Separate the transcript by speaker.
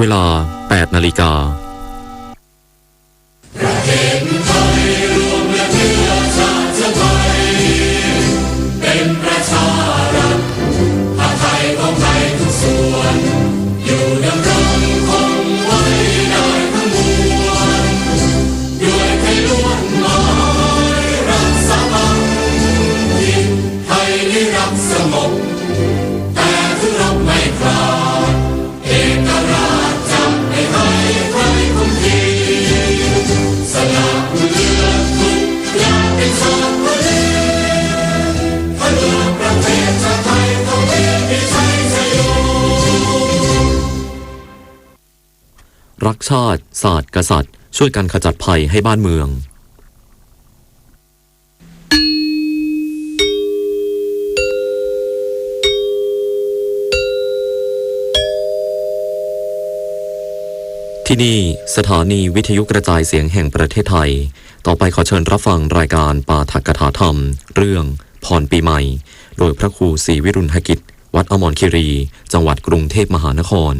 Speaker 1: เวลา 8 นาฬิกา รักชาติ ศาสตร์ กษัตริย์ ช่วยกันขจัดภัยให้บ้านเมือง ที่นี่สถานีวิทยุกระจายเสียงแห่งประเทศไทย ต่อไปขอเชิญรับฟังรายการปาฐกถาธรรม เรื่องพรปีใหม่ โดยพระครูศรีวิรุณหกิจ วัดอมรคิรี จังหวัดกรุงเทพมหานคร